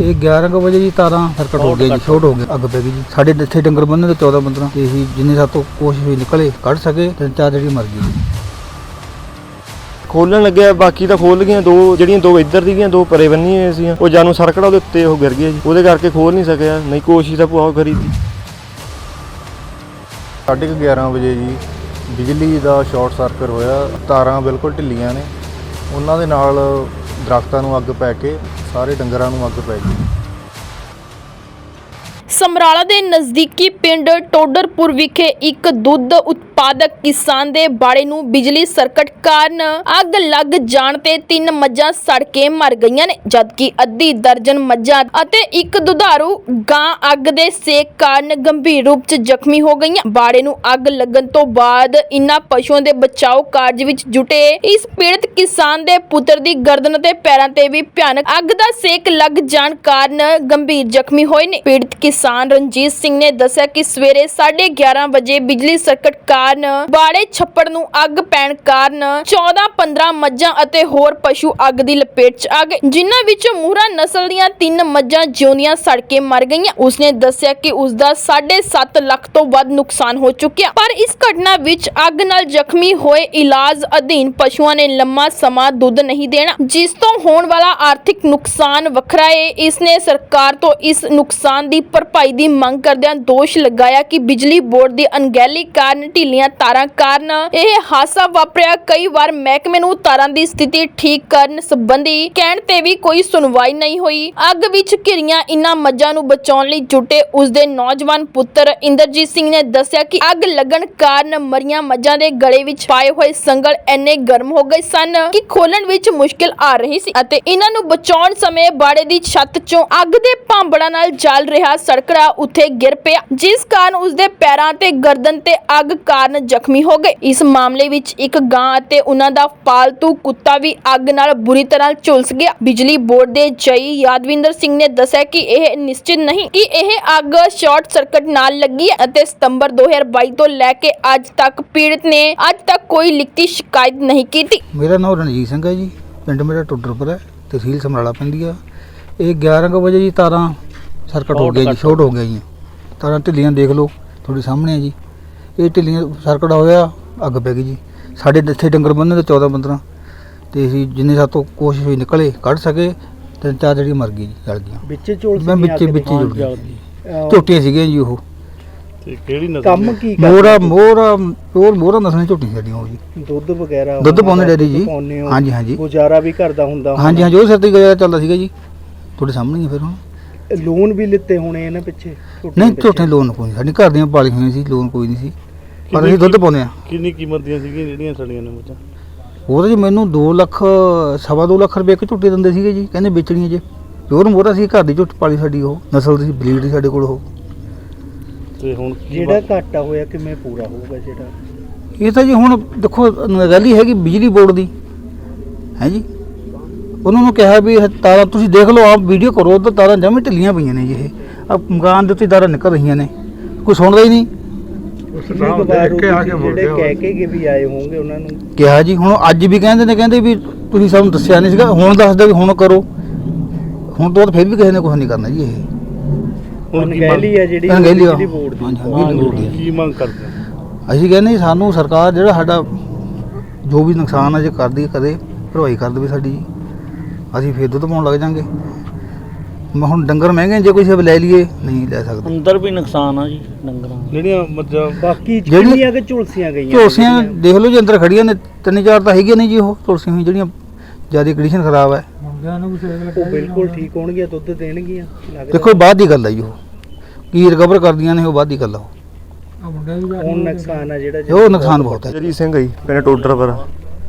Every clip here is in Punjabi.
ਇਹ 11 ਕੁ ਵਜੇ ਜੀ ਤਾਰਾਂ ਸਰਕਟ ਹੋ ਗਿਆ ਜੀ ਸ਼ੋਰਟ ਹੋ ਗਿਆ ਅੱਗ ਪੈ ਗਈ ਜੀ। ਸਾਡੇ ਇੱਥੇ ਡੰਗਰ ਬੰਨੇ ਤੇ 14 15 ਤੇ ਅਸੀਂ ਜਿੰਨੇ ਸਾਤੋਂ ਕੋਸ਼ਿਸ਼ ਹੋਈ ਨਿਕਲੇ ਕੱਢ ਸਕੇ ਤੇ ਚਾਰ ਜਿਹੜੀ ਮਰ ਗਈ ਖੋਲਣ ਲੱਗਿਆ ਬਾਕੀ ਤਾਂ ਖੋਲ ਗਈਆਂ ਦੋ ਜਿਹੜੀਆਂ ਦੋ ਇੱਧਰ ਦੀਆਂ ਦੋ ਪਰੇ ਬੰਨੀਆਂ ਹੋਈਆਂ ਸੀਗੀਆਂ ਉਹ ਜਾਨੂੰ ਸਰਕੜਾ ਉਹਦੇ ਉੱਤੇ ਉਹ ਗਿਰ ਗਿਆ ਜੀ। ਉਹਦੇ ਕਰਕੇ ਖੋਲ ਨਹੀਂ ਸਕਿਆ ਨਹੀਂ ਕੋਸ਼ਿਸ਼ ਤਾਂ ਬਹੁਤ ਕਰੀ ਸੀ ਸਾਢੇ ਕੁ 11 ਵਜੇ ਜੀ ਬਿਜਲੀ ਦਾ ਸ਼ਾਰਟ ਸਰਕਟ ਹੋਇਆ। ਤਾਰਾਂ ਬਿਲਕੁਲ ਢਿੱਲੀਆਂ ਨੇ। ਉਹਨਾਂ ਦੇ ਨਾਲ ਦਰਖਤਾਂ ਨੂੰ ਅੱਗ ਪੈ ਕੇ ਸਾਰੇ ਡੰਗਰਾਂ ਨੂੰ ਅੱਗ ਪੈ ਗਈ। ਸਮਰਾਲਾ ਦੇ ਨਜ਼ਦੀਕੀ ਪਿੰਡ ਟੋਡਰਪੁਰ ਵਿਖੇ ਇੱਕ ਦੁੱਧ ਉਤਪਾਦਕ ਕਿਸਾਨ ਦੇ ਬਾੜੇ ਨੂੰ ਬਿਜਲੀ ਸਰਕਟ ਕਾਰਨ ਅੱਗ ਲੱਗ ਜਾਣ ਤੇ ਤਿੰਨ ਮੱਝਾਂ ਸੜ ਕੇ ਮਰ ਗਈਆਂ ਨੇ, ਜਦਕਿ ਅੱਧੀ ਦਰਜਨ ਮੱਝਾਂ ਅਤੇ ਇੱਕ ਦੁਧਾਰੂ ਗਾਂ ਅੱਗ ਦੇ ਸੇਕ ਕਾਰਨ ਗੰਭੀਰ ਰੂਪ 'ਚ ਜ਼ਖਮੀ ਹੋ ਗਈਆਂ। ਬਾੜੇ ਨੂੰ ਅੱਗ ਲੱਗਣ ਤੋਂ ਬਾਅਦ ਇਨ੍ਹਾਂ ਪਸ਼ੂਆਂ ਦੇ ਬਚਾਓ ਕਾਰਜ ਵਿੱਚ ਜੁਟੇ ਇਸ ਪੀੜਤ ਕਿਸਾਨ ਦੇ ਪੁੱਤਰ ਦੀ ਗਰਦਨ ਅਤੇ ਪੈਰਾਂ ਤੇ ਵੀ ਭਿਆਨਕ ਅੱਗ ਦਾ ਸੇਕ ਲੱਗ ਜਾਣ ਕਾਰਨ ਗੰਭੀਰ ਜ਼ਖਮੀ ਹੋਏ ਨੇ। ਪੀੜਤ ਕਿਸਾਨ ਰਣਜੀਤ ਸਿੰਘ ਨੇ ਦੱਸਿਆ ਕਿ ਸਵੇਰੇ 11:30 ਵਜੇ ਬਿਜਲੀ ਸਰਕਟ ਕਾਰਨ ਬਾੜੇ ਛੱਪੜ ਨੂੰ ਅੱਗ ਪੈਣ ਕਾਰਨ 14-15 ਮੱਝਾਂ ਅਤੇ ਹੋਰ ਪਸ਼ੂ ਅੱਗ ਦੀ ਲਪੇਟ 'ਚ ਆ ਗਏ। ਜਿਨ੍ਹਾਂ ਵਿੱਚੋਂ ਮੂਹਰਾ ਨਸਲ ਦੀਆਂ ਤਿੰਨ ਮੱਝਾਂ ਜਿਉਂਦੀਆਂ ਸੜ ਕੇ ਮਰ ਗਈਆਂ। ਉਸਨੇ ਦੱਸਿਆ ਕਿ ਉਸ ਦਾ 7.5 ਲੱਖ ਤੋਂ ਵੱਧ ਨੁਕਸਾਨ ਹੋ ਚੁੱਕਿਆ। ਪਰ ਇਸ ਘਟਨਾ ਵਿੱਚ ਅੱਗ ਨਾਲ ਜ਼ਖਮੀ ਹੋਏ ਇਲਾਜ ਅਧੀਨ ਪਸ਼ੂਆਂ ਨੇ ਲੰਮਾ ਸਮਾਂ ਦੁੱਧ ਨਹੀਂ ਦੇਣਾ, ਜਿਸ ਤੋਂ ਹੋਣ ਵਾਲਾ ਆਰਥਿਕ ਨੁਕਸਾਨ ਵੱਖਰਾ ਹੈ ਇਸ ਨੇ ਸਰਕਾਰ ਤੋਂ ਇਸ ਨੁਕਸਾਨ ਦੀ ਭਰਪਾਈ ਦੀ ਮੰਗ ਕਰਦਿਆਂ ਦੋਸ਼ ਲਗਾਇਆ ਕਿ ਬਿਜਲੀ ਬੋਰਡ ਦੀ ਅਣਗਹਿਲੀ ਕਾਰਨ ਢਿੱਲੀਆਂ ਤਾਰਾਂ ਕਾਰਨ ਇਹ ਹਾਦਸਾ ਵਾਪਰਿਆ। ਕਈ ਵਾਰ ਮਹਿਕਮੇ ਨੂੰ ਤਾਰਾਂ ਦੀ ਸਥਿਤੀ ਠੀਕ ਕਰਨ ਸੰਬੰਧੀ ਕਹਿਣ ਤੇ ਵੀ ਕੋਈ ਸੁਣਵਾਈ ਨਹੀਂ ਹੋਈ। ਅੱਗ ਵਿੱਚ ਘਿਰੀਆਂ ਇਨ੍ਹਾਂ ਮੱਝਾਂ ਨੂੰ ਬਚਾਉਣ ਲਈ ਜੁਟੇ ਉਸ ਦੇ ਨੌਜਵਾਨ ਪੁੱਤਰ ਇੰਦਰਜੀਤ ਸਿੰਘ ਨੇ ਦੱਸਿਆ ਕਿ ਅੱਗ ਲੱਗਣ ਕਾਰਨ ਮਰੀਆਂ ਮੱਝਾਂ ਦੇ ਗਲੇ ਵਿੱਚ ਪਾਏ ਹੋਏ ਸੰਗਲ ਐਨੇ ਗਰਮ ਹੋ ਗਏ ਸਨ ਕਿ ਖੋਲਣ ਵਿੱਚ ਮੁਸ਼ਕਿਲ ਆ ਰਹੀ ਸੀ ਅਤੇ ਇਹਨਾਂ ਨੂੰ ਬਚਾਉਣ ਸਮੇਂ ਬਾੜੇ ਦੀ ਛੱਤ ਚੋਂ ਅੱਗ ਦੇ ਭਾਂਬੜਾਂ ਨਾਲ ਜਲ ਰਿਹਾ ਸੜਕ ਸੜਕੜਾ ਉੱਥੇ ਗਿਰ ਪਿਆ, ਜਿਸ ਕਾਰਨ ਉਸ ਪੈਰਾਂ ਤੇ ਗਰਦਨ ਤੇ ਅੱਗ ਕਾਰਨ ਜ਼ਖਮੀ ਹੋ ਗਏ। ਇਸ ਮਾਮਲੇ ਵਿੱਚ ਇੱਕ ਗਾਂ ਅਤੇ ਉਹਨਾਂ ਦਾ ਪਾਲਤੂ ਕੁੱਤਾ ਵੀ ਅੱਗ ਨਾਲ ਬੁਰੀ ਤਰ੍ਹਾਂ ਝੁਲਸ ਗਿਆ। ਬਿਜਲੀ ਬੋਰਡ ਦੇ ਜਈ ਯਾਦਵਿੰਦਰ ਸਿੰਘ ਨੇ ਦੱਸਿਆ ਕਿ ਇਹ ਨਿਸ਼ਚਿਤ ਨਹੀਂ ਕਿ ਇਹ ਅੱਗ ਸ਼ਾਰਟ ਸਰਕਟ ਨਾਲ ਲੱਗੀ ਹੈ ਅਤੇ ਸਤੰਬਰ 2022 ਤੋਂ ਲੈ ਕੇ ਅੱਜ ਤੱਕ ਪੀੜਤ ਨੇ ਅੱਜ ਤੱਕ ਕੋਈ ਲਿਖਤੀ ਸ਼ਿਕਾਇਤ ਨਹੀਂ ਕੀਤੀ। ਮੇਰਾ ਨਾਮ ਰਣਜੀਤ ਸਿੰਘ ਹੈ ਜੀ। ਪਿੰਡ ਮੇਰਾ ਟੁੱਡਰਪੁਰ ਹੈ ਤਹਿਸੀਲ ਸਮਰਾਲਾ ਪੈਂਦੀ ਆ। ਇਹ 11 ਵਜੇ ਜੀ ਤਾਰਾਂ ਸਰਕਟ ਹੋ ਗਿਆ ਜੀ ਸ਼ੋਰਟ ਹੋ ਗਿਆ। ਜੀ। ਤਾਰਾਂ ਢਿੱਲੀਆਂ ਦੇਖ ਲਓ ਤੁਹਾਡੇ ਸਾਹਮਣੇ ਆ ਜੀ। ਇਹ ਢਿੱਲੀਆਂ ਸਰਕਟ ਹੋਇਆ ਅੱਗ ਪੈ ਗਈ ਜੀ। ਸਾਡੇ ਇੱਥੇ ਡੰਗਰ ਬੰਨੇ ਤੇ 14 15 ਤੇ ਅਸੀਂ ਜਿੰਨੇ ਸਾਤੋਂ ਕੋਸ਼ਿਸ਼ ਹੋਈ ਨਿਕਲੇ ਕੱਢ ਸਕੇ ਤੇ ਚਾਰ ਜਿਹੜੀ ਮਰ ਗਈ ਜੀ ਜਲ ਗਈਆਂ। ਵਿੱਚੇ ਝੋਲ ਮੈਂ ਵਿੱਚੇ ਵਿੱਚੇ ਜੁੜ ਗਈ ਝੋਟੀਆਂ ਸੀਗੀਆਂ ਜੀ ਉਹ। ਤੇ ਕਿਹੜੀ ਨਸਲ ਕੰਮ ਕੀ ਮੋਰਾ ਮੋਰਾ ਹੋਰ ਮੋਰਾ ਨਸਲਾਂ ਝੋਟੀਆਂ ਸਾਡੀਆਂ ਉਹ ਜੀ। ਦੁੱਧ ਵਗੈਰਾ ਦੁੱਧ ਪਾਉਂਦੇ ਦਾ ਡੈਡੀ ਜੀ। ਹਾਂਜੀ, ਹਾਂਜੀ। ਗੁਜ਼ਾਰਾ ਵੀ ਘਰ ਦਾ ਹੁੰਦਾ ਹਾਂਜੀ ਹਾਂਜੀ ਉਹ ਸਿਰ ਤੇ ਗੁਜ਼ਾਰਾ ਚੱਲਦਾ ਸੀਗਾ ਜੀ। ਤੁਹਾਡੇ ਸਾਹਮਣੇ ਹੀ ਆ ਫਿਰ ਹੁਣ ਹੋਣਾ। ਲੋਨ ਵੀ ਲਿੱਤੇ ਹੋਣੇ ਇਹਨਾਂ ਪਿੱਛੇ ਨਹੀਂ। ਝੋਟੇ ਲੋਨ ਕੋਈ ਨਹੀਂ ਸਾਡੀ ਘਰ ਦੀਆਂ ਪਾਲੀ ਹੋਈਆਂ ਸੀ ਲੋਨ ਕੋਈ ਨਹੀਂ ਸੀ। ਪਰ ਅਸੀਂ ਦੁੱਧ ਪਾਉਂਦੇ ਆ ਕਿੰਨੀ ਕੀਮਤ ਦੀਆਂ ਸੀਗੀਆਂ ਜਿਹੜੀਆਂ ਸੜੀਆਂ ਨੇ ਮੱਝਾਂ ਉਹ ਤਾਂ ਜੀ ਮੈਨੂੰ 2 ਲੱਖ ਸਵਾ ਦੋ ਲੱਖ ਰੁਪਏ ਇੱਕ ਝੋਟੇ ਦਿੰਦੇ ਸੀਗੇ ਜੀ ਕਹਿੰਦੇ ਵੇਚਣੀਆਂ ਜੇ। ਪਿਓਰ ਮੋਰਾ ਸੀ ਘਰ ਦੀ ਝੋਟੀ ਪਾਲੀ ਸਾਡੀ ਉਹ ਨਸਲ ਦੀ ਬਲੀਡ ਸੀ ਸਾਡੇ ਕੋਲ ਉਹ। ਤੇ ਹੁਣ ਕੀ ਜਿਹੜਾ ਘਾਟਾ ਹੋਇਆ ਕਿਵੇਂ ਪੂਰਾ ਹੋਊਗਾ ਜਿਹੜਾ? ਇਹ ਤਾਂ ਜੀ ਹੁਣ ਦੇਖੋ ਗੱਲ ਹੀ ਹੈਗੀ ਬਿਜਲੀ ਬੋਰਡ ਦੀ। ਹੈ ਜੀ? ਉਹਨਾਂ ਨੂੰ ਕਿਹਾ ਵੀ ਇਹ ਤਾਰਾਂ ਤੁਸੀਂ ਦੇਖ ਲਓ ਆਪ ਵੀਡੀਓ ਕਰੋ ਤਾਂ ਤਾਰਾਂ ਜਮੇ ਢਿੱਲੀਆਂ ਪਈਆਂ ਨੇ ਜੀ ਇਹ। ਆ ਮਕਾਨ ਦੇ ਉੱਤੇ ਤਾਰਾਂ ਨਿਕਲ ਰਹੀਆਂ ਨੇ। ਕੋਈ ਸੁਣਦਾ ਹੀ ਨਹੀਂ। ਕੁ ਜਿਹੜੇ ਕਹਿ ਕੇ ਕਿ ਵੀ ਆਏ ਹੋਣਗੇ ਉਹਨਾਂ ਨੂੰ। ਕਿਹਾ ਜੀ ਹੁਣ ਅੱਜ ਵੀ ਕਹਿੰਦੇ ਨੇ ਕਹਿੰਦੇ ਵੀ ਤੁਸੀਂ ਸਾਨੂੰ ਦੱਸਿਆ ਨਹੀਂ ਸੀਗਾ। ਹੁਣ ਦੱਸਦੇ ਵੀ ਹੁਣ ਕਰੋ। ਹੁਣ ਤੋਂ ਬਾਅਦ ਫਿਰ ਵੀ ਕਿਸੇ ਨੇ ਕੁਝ ਨਹੀਂ ਕਰਨਾ ਜੀ ਇਹ। ਹੁਣ ਕੀ ਅਣਗਹਿਲੀ ਹੈ ਜਿਹੜੀ ਅਣਗਹਿਲੀ ਆ। ਬੋਰਡ ਦੀ। ਹਾਂਜੀ, ਹਾਂ, ਬਿਜਲੀ ਬੋਰਡ ਦੀ। ਕੀ ਮੰਗ ਕਰਦੇ ਹੋ? ਅਸੀਂ ਕਹਿੰਦੇ ਜੀ ਸਾਨੂੰ ਸਰਕਾਰ ਜਿਹੜਾ ਸਾਡਾ ਜੋ ਵੀ ਨੁਕਸਾਨ ਹੈ ਜੇ ਕਰਦੀ ਹੈ ਕਦੇ ਭਰਵਾਈ ਕਰ ਦੇਵੇ ਸਾਡੀ ਜੀ। ਅਸੀਂ ਫਿਰ ਦੁੱਧ ਪਾਉਣ ਲੱਗ ਜਾਾਂਗੇ। ਮੈਂ ਹੁਣ ਡੰਗਰ ਮਹਿੰਗੇ ਨੇ, ਜੇ ਕੋਈ ਸਭ ਲੈ ਲਈਏ ਨਹੀਂ ਲੈ ਸਕਦੇ। ਅੰਦਰ ਵੀ ਨੁਕਸਾਨ ਆ ਜੀ ਡੰਗਰਾਂ ਦਾ। ਜਿਹੜੀਆਂ ਮੱਝਾਂ ਬਾਕੀ ਜਿਹੜੀ- ਕਿੰਨੀਆਂ ਕਿ ਝੁਲਸੀਆਂ ਗਈਆਂ ਝੋਸੀਆਂ ਜਿਹੜੀਆਂ? ਦੇਖ ਲਓ ਜੀ ਅੰਦਰ ਖੜੀਆਂ ਨੇ ਤਿੰਨ ਚਾਰ ਤਾਂ ਹੈਗੀਆਂ ਨੇ ਜੀ ਉਹ ਤੁਲਸੀਆਂ ਹੋਈਆਂ ਜਿਹੜੀਆਂ ਜ਼ਿਆਦਾ ਕੰਡੀਸ਼ਨ ਖਰਾਬ ਹੈ ਉਹ ਬਿਲਕੁਲ ਠੀਕ ਹੋਣਗੀਆਂ ਦੁੱਧ ਦੇਣਗੀਆਂ ਲੱਗਦਾ। ਦੇਖੋ ਬਾਅਦ ਦੀ ਗੱਲ ਹੈ ਜੀ ਉਹ। ਕੀ ਰਿਕਵਰ ਕਰਦੀਆਂ ਨੇ ਉਹ ਬਾਅਦ ਦੀ ਗੱਲ ਆ ਉਹ। ਹੁਣ ਨੁਕਸਾਨ ਆ ਜਿਹੜਾ ਉਹ ਨੁਕਸਾਨ ਬਹੁਤ ਹੈ ਜਰੀ ਸਿੰਘ ਜੀ ਪਿੰਡ ਟੋਡਰ ਪਰ।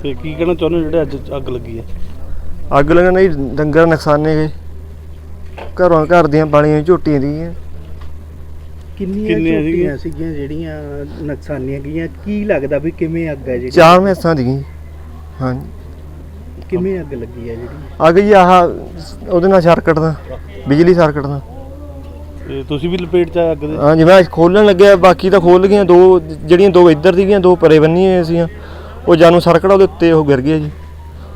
ਤੇ ਕੀ ਕਹਿਣਾ ਚਾਹੁੰਦੇ ਹੋ ਜਿਹੜੇ ਅੱਜ ਅੱਗ ਲੱਗੀ ਹੈ? ਅੱਗ ਲੱਗਣ ਨਹੀਂ ਡੰਗਰ ਨੁਕਸਾਨੇ ਗਏ। ਘਰੋਂ ਘਰ ਦੀਆਂ ਪਾਲੀਆਂ ਝੋਟੀਆਂ ਦੀਆਂ ਕਿੰਨੀਆਂ ਕਿੰਨੀਆਂ ਝੋਟੀਆਂ ਸੀਗੀਆਂ? ਜਿਹੜੀਆਂ ਨੁਕਸਾਨੀਆਂ ਗਈਆਂ? ਕੀ ਲੱਗਦਾ ਵੀ ਕਿਵੇਂ ਅੱਗ ਹੈ ਜਿਹੜੀ? ਚਾਰ ਮੈਸਾਂ ਦੀਆਂ ਹਾਂਜੀ। ਕਿਵੇਂ ਅੱਗ ਲੱਗੀ ਹੈ ਜਿਹੜੀ? ਅੱਗ ਜੀ ਆਹ ਉਹਦੇ ਨਾਲ ਸਰਕਟ ਦਾ ਬਿਜਲੀ ਸਰਕਟ ਦਾ ਤੇ ਤੁਸੀਂ ਵੀ ਲਪੇਟ ਚ ਅੱਗ ਦੇ? ਹਾਂ ਜਿਵੇਂ ਖੋਲਣ ਲੱਗਿਆ ਬਾਕੀ ਤਾਂ ਖੋਲ ਗਈਆਂ ਦੋ ਜਿਹੜੀਆਂ ਦੋ ਇੱਧਰ ਦੀਆਂ ਦੋ ਪਰੇ ਬੰਨੀਆਂ ਸੀਗੀਆਂ। ਉਹ ਜਾਨੂੰ ਸਰਕੜਾ ਉਹਦੇ ਉੱਤੇ ਉਹ ਗਿਰ ਗਿਆ ਜੀ।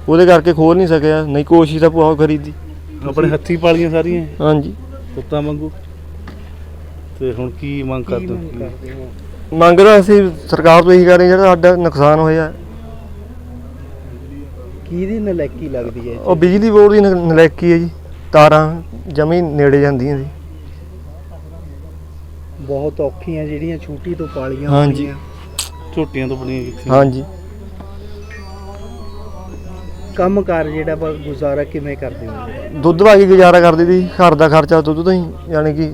ਉਹਦੇ ਕਰਕੇ ਖੋਲ ਨਹੀਂ ਸਕਿਆ ਨਹੀਂ ਕੋਸ਼ਿਸ਼ ਤਾਂ ਬਹੁਤ ਕਰੀ ਦੀ ਆਪਣੇ ਹੱਥੀ ਪਾਲੀਆਂ ਸਾਰੀਆਂ? ਹਾਂਜੀ। ਪੁੱਤਾਂ ਵਾਂਗੂ? ਤੇ ਹੁਣ ਕੀ ਮੰਗ ਕਰਦੇ ਮੰਗ ਹੋ ਕਰਦੇ ਹੋ? ਮੰਗ ਤਾਂ ਅਸੀਂ ਸਰਕਾਰ ਤੋਂ ਇਹੀ ਕਰ ਰਹੇ ਜਿਹੜਾ ਸਾਡਾ ਨੁਕਸਾਨ ਹੋਇਆ। ਕਿਹਦੀ ਨਲਾਇਕੀ ਲੱਗਦੀ ਹੈ ਉਹ ਬਿਜਲੀ ਬੋਰਡ ਦੀ ਨ- ਨਲਾਇਕੀ ਹੈ ਜੀ। ਤਾਰਾਂ ਜਮੀ ਨੇੜੇ ਜਾਂਦੀਆਂ ਜੀ। ਬਹੁਤ ਔਖੀਆਂ ਜਿਹੜੀਆਂ ਛੂਟੀ ਤੋਂ ਪਾਲੀਆਂ ਹਾਂਜੀ। ਝੋਟੀਆਂ ਤੋਂ ਬਣੀਆਂ ਹਾਂਜੀ। ਕੰਮਕਾਰ ਜਿਹੜਾ ਵਾ ਗੁਜ਼ਾਰਾ ਕਿਵੇਂ ਕਰਦੇ ਹੋ? ਦੁੱਧ ਵਾ ਕੇ ਗੁਜ਼ਾਰਾ ਕਰਦੇ ਸੀ ਘਰ ਦਾ ਖਰਚਾ ਦੁੱਧ ਤੋਂ ਹੀ ਯਾਨੀ ਕਿ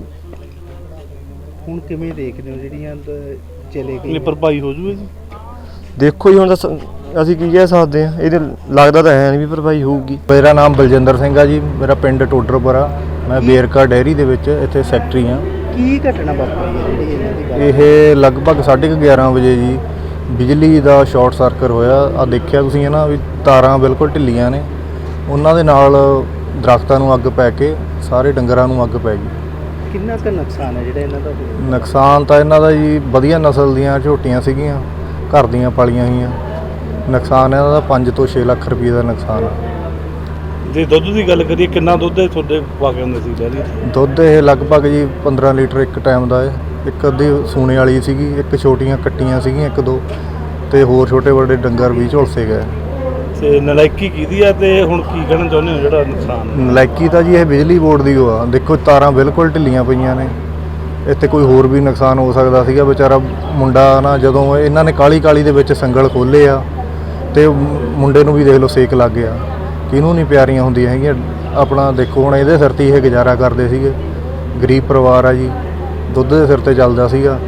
ਹੁਣ ਕਿਵੇਂ ਦੇਖਦੇ ਹੋ ਜਿਹੜੀਆਂ ਦ- ਚਲੇ ਇਹ ਗਈਆਂ ਭਰਪਾਈ ਹੋ ਜੂਗੀ ਜੀ। ਦੇਖੋ ਜੀ ਹੁਣ ਤਾਂ ਸ- ਅਸੀਂ ਕੀ ਕਹਿ ਸਕਦੇ ਆ ਇਹਦੇ ਲੱਗਦਾ ਤਾਂ ਹੈ ਨਹੀਂ ਵੀ ਭਰਪਾਈ ਹੋਊਗੀ। ਮੇਰਾ ਨਾਮ ਬਲਜਿੰਦਰ ਸਿੰਘ ਆ ਜੀ ਮੇਰਾ ਪਿੰਡ ਟੋਡਰਪੁਰਾ ਮੈਂ ਬੇਰਕਾ ਡੈਰੀ ਦੇ ਵਿੱਚ ਇੱਥੇ ਸੈਕਟਰੀ ਆ ਕੀ ਘਟਨਾ ਵਾਪਰੀ ਹੈ ਜਿਹੜੀ ਇਹਨਾਂ ਦੀ ਗੱਲ? ਇਹ ਲਗਭਗ 11:30 ਵਜੇ ਜੀ ਬਿਜਲੀ ਦਾ ਸ਼ਾਰਟ ਸਰਕਟ ਹੋਇਆ। ਆ ਦੇਖਿਆ ਤੁਸੀਂ ਹੈ ਨਾ ਵੀ ਤਾਰਾਂ ਬਿਲਕੁਲ ਢਿੱਲੀਆਂ ਨੇ। ਉਹਨਾਂ ਦੇ ਨਾਲ ਦਰਖਤਾਂ ਨੂੰ ਅੱਗ ਪੈ ਕੇ ਸਾਰੇ ਡੰਗਰਾਂ ਨੂੰ ਅੱਗ ਪੈ ਗਈ। ਕਿੰਨਾ ਕੁ ਨੁਕਸਾਨ ਹੈ ਜਿਹੜਾ ਇਹਨਾਂ ਦਾ? ਹੋਇਆ ਨੁਕਸਾਨ ਤਾਂ ਇਹਨਾਂ ਦਾ ਜੀ ਵਧੀਆ ਨਸਲ ਦੀਆਂ ਝੋਟੀਆਂ ਸੀਗੀਆਂ ਘਰ ਦੀਆਂ ਪਾਲੀਆਂ ਹੋਈਆਂ। ਨੁਕਸਾਨ ਇਹਨਾਂ ਦਾ 5 ਤੋਂ 6 ਲੱਖ ਰੁਪਏ ਦਾ ਨੁਕਸਾਨ ਆ। ਜੇ ਦੁੱਧ ਦੀ ਗੱਲ ਕਰੀਏ ਕਿੰਨਾ ਦੁੱਧ ਹੈ ਤੁਹਾਡੇ ਪਾ ਕੇ ਹੁੰਦੇ ਸੀ ਡੈਰੀ 'ਚ? ਦੁੱਧ ਇਹ ਲਗਭਗ ਜੀ 15 ਲੀਟਰ ਇੱਕ ਟਾਈਮ ਦਾ ਹੈ। ਇੱਕ ਅੱਧੀ ਸੂਣੇ ਵਾਲੀ ਸੀਗੀ ਇੱਕ ਛੋਟੀਆਂ ਕੱਟੀਆਂ ਸੀਗੀਆਂ ਇੱਕ ਦੋ ਤੇ ਹੋਰ ਛੋਟੇ ਵੱਡੇ ਡੰਗਰ ਵੀ ਝੁਲਸੇ ਗਏ। ਤੇ ਨਲਾਇਕੀ ਕਿਹਦੀ ਆ ਤੇ ਹੁਣ ਕੀ ਕਹਿਣਾ ਚਾਹੁੰਦੇ ਹੋ ਜਿਹੜਾ ਨੁਕਸਾਨ? ਨਲਾਇਕੀ ਤਾਂ ਜੀ ਇਹ ਬਿਜਲੀ ਬੋਰਡ ਦੀ ਓ ਆ। ਦੇਖੋ ਤਾਰਾਂ ਬਿਲਕੁਲ ਢਿੱਲੀਆਂ ਪਈਆਂ ਨੇ। ਇੱਥੇ ਕੋਈ ਹੋਰ ਵੀ ਨੁਕਸਾਨ ਹੋ ਸਕਦਾ ਸੀਗਾ। ਵਿਚਾਰਾ ਮੁੰਡਾ ਨਾ ਜਦੋਂ ਇਹਨਾਂ ਨੇ ਕਾਲੀ ਕਾਲੀ ਦੇ ਵਿੱਚ ਸੰਗਲ ਖੋਲੇ ਆ ਤੇ ਮੁੰਡੇ ਨੂੰ ਵੀ ਦੇਖ ਲਓ ਸੇਕ ਲੱਗ ਗਿਆ। ਕਿਹਨੂੰ ਨਹੀਂ ਪਿਆਰੀਆਂ ਹੁੰਦੀਆਂ ਹੈਗੀਆਂ। ਆਪਣਾ ਦੇਖੋ ਹੁਣ ਇਹਦੇ ਸਿਰ ਤੇ ਹੀ ਇਹ ਗੁਜ਼ਾਰਾ ਕਰਦੇ ਸੀਗੇ। ਗਰੀਬ ਪਰਿਵਾਰ ਆ ਜੀ। ਦੁੱਧ ਦੇ ਸਿਰ ਤੇ ਚੱਲਦਾ ਸੀਗਾ।